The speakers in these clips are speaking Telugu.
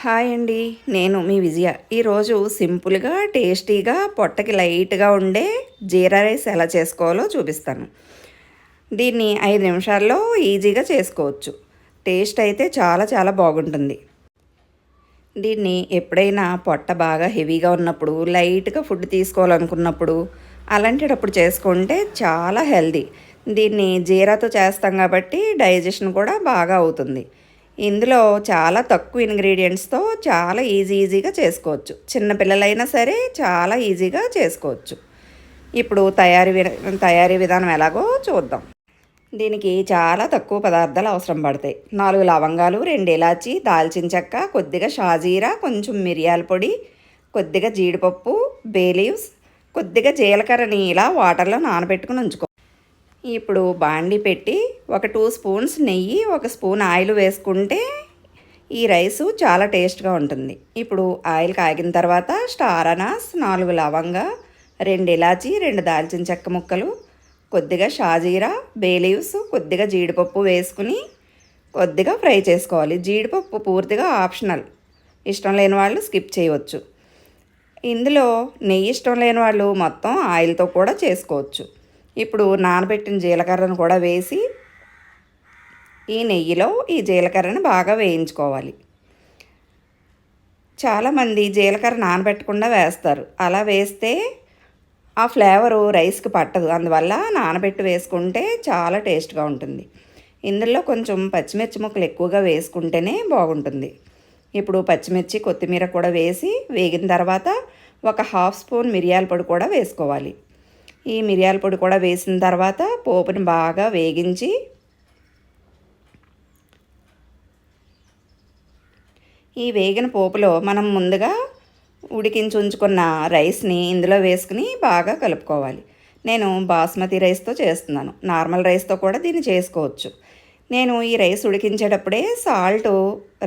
హాయ్ అండి. నేను మీ విజయ. ఈరోజు సింపుల్గా టేస్టీగా పొట్టకి లైట్గా ఉండే జీరా రైస్ ఎలా చేసుకోవాలో చూపిస్తాను. దీన్ని ఐదు నిమిషాల్లో ఈజీగా చేసుకోవచ్చు. టేస్ట్ అయితే చాలా చాలా బాగుంటుంది. దీన్ని ఎప్పుడైనా పొట్ట బాగా హెవీగా ఉన్నప్పుడు లైట్గా ఫుడ్ తీసుకోవాలనుకున్నప్పుడు అలాంటిటప్పుడు చేసుకుంటే చాలా హెల్దీ దీన్ని జీరాతో చేస్తాం కాబట్టి డైజెషన్ కూడా బాగా అవుతుంది. ఇందులో చాలా తక్కువ ఇంగ్రీడియంట్స్తో చాలా ఈజీ ఈజీగా చేసుకోవచ్చు. చిన్నపిల్లలైనా సరే చాలా ఈజీగా చేసుకోవచ్చు. ఇప్పుడు తయారీ తయారీ విధానం ఎలాగో చూద్దాం. దీనికి చాలా తక్కువ పదార్థాలు అవసరం పడతాయి. నాలుగు లవంగాలు రెండు ఇలాచి దాల్చిన చెక్క కొద్దిగా షాజీరా కొంచెం మిరియాల పొడి కొద్దిగా జీడిపప్పు బేలీవ్స్ కొద్దిగా జీలకర్రని ఇలా వాటర్లో నానబెట్టుకుని ఉంచుకో ఇప్పుడు బాండి పెట్టి ఒక టూ స్పూన్స్ నెయ్యి ఒక స్పూన్ ఆయిల్ వేసుకుంటే ఈ రైసు చాలా టేస్ట్గా ఉంటుంది. ఇప్పుడు ఆయిల్ కాగిన తర్వాత స్టార్ అనాస్ నాలుగు లవంగా రెండు ఇలాచి రెండు దాల్చిన చెక్క ముక్కలు కొద్దిగా షాజీరా బేలీవ్స్ కొద్దిగా జీడిపప్పు వేసుకుని కొద్దిగా ఫ్రై చేసుకోవాలి. జీడిపప్పు పూర్తిగా ఆప్షనల్. ఇష్టం లేని వాళ్ళు స్కిప్ చేయవచ్చు. ఇందులో నెయ్యి ఇష్టం లేని వాళ్ళు మొత్తం ఆయిల్తో కూడా చేసుకోవచ్చు. ఇప్పుడు నానబెట్టిన జీలకర్రను కూడా వేసి ఈ నెయ్యిలో ఈ జీలకర్రని బాగా వేయించుకోవాలి. చాలామంది జీలకర్ర నానబెట్టకుండా వేస్తారు. అలా వేస్తే ఆ ఫ్లేవరు రైస్కి పట్టదు. అందువల్ల నానబెట్టి వేసుకుంటే చాలా టేస్ట్గా ఉంటుంది. ఇందులో కొంచెం పచ్చిమిర్చి ముక్కలు ఎక్కువగా వేసుకుంటేనే బాగుంటుంది. ఇప్పుడు పచ్చిమిర్చి కొత్తిమీర కూడా వేసి వేగిన తర్వాత ఒక హాఫ్ స్పూన్ మిరియాల పొడి కూడా వేసుకోవాలి. ఈ మిరియాల పొడి కూడా వేసిన తర్వాత పోపుని బాగా వేగించి ఈ వేగిన పోపులో మనం ముందుగా ఉడికించి ఉంచుకున్న రైస్ని ఇందులో వేసుకుని బాగా కలుపుకోవాలి. నేను బాస్మతి రైస్తో చేస్తున్నాను. నార్మల్ రైస్తో కూడా దీన్ని చేసుకోవచ్చు. నేను ఈ రైస్ ఉడికించేటప్పుడే సాల్ట్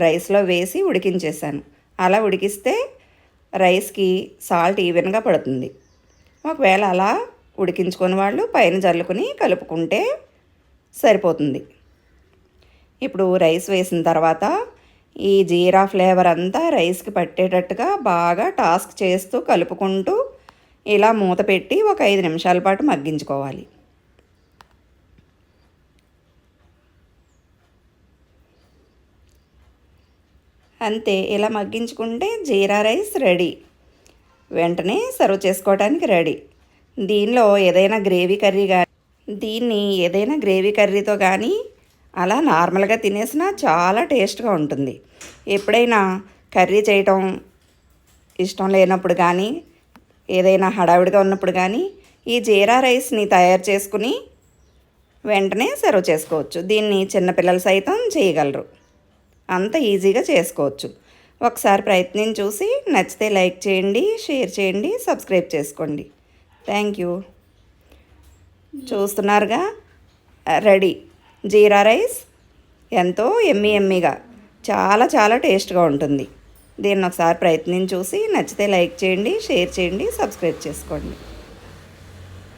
రైస్లో వేసి ఉడికించేసాను అలా ఉడికిస్తే రైస్కి సాల్ట్ ఈవెన్గా పడుతుంది. ఒకవేళ అలా ఉడికించుకొని వాళ్ళు పైన జల్లుకుని కలుపుకుంటే సరిపోతుంది. ఇప్పుడు రైస్ వేసిన తర్వాత ఈ జీరా ఫ్లేవర్ అంతా రైస్కి పట్టేటట్టుగా బాగా టాస్క్ చేస్తూ కలుపుకుంటూ ఇలా మూత పెట్టి ఒక ఐదు నిమిషాల పాటు మగ్గించుకోవాలి. అంతే ఇలా మగ్గించుకుంటే జీరా రైస్ రెడీ. వెంటనే సర్వ్ చేసుకోవడానికి రెడీ. దీనిలో ఏదైనా గ్రేవీ కర్రీ కానీ దీన్ని ఏదైనా గ్రేవీ కర్రీతో కానీ అలా నార్మల్గా తినేసినా చాలా టేస్ట్గా ఉంటుంది. ఎప్పుడైనా కర్రీ చేయటం ఇష్టం లేనప్పుడు కానీ ఏదైనా హడావిడిగా ఉన్నప్పుడు కానీ ఈ జీరా రైస్ని తయారు చేసుకుని వెంటనే సర్వ్ చేసుకోవచ్చు. దీన్ని చిన్నపిల్లలు సైతం చేయగలరు. అంత ఈజీగా చేసుకోవచ్చు. ఒకసారి ప్రయత్నం చూసి నచ్చితే లైక్ చేయండి షేర్ చేయండి సబ్స్క్రైబ్ చేసుకోండి. థ్యాంక్ యూ చూస్తున్నారుగా? Uh, రెడీ జీరా రైస్ ఎంతో ఎమ్మి ఎమ్మిగా చాలా చాలా టేస్ట్గా ఉంటుంది. దీన్ని ఒకసారి ప్రయత్నం చూసి నచ్చితే లైక్ చేయండి షేర్ చేయండి సబ్స్క్రైబ్ చేసుకోండి.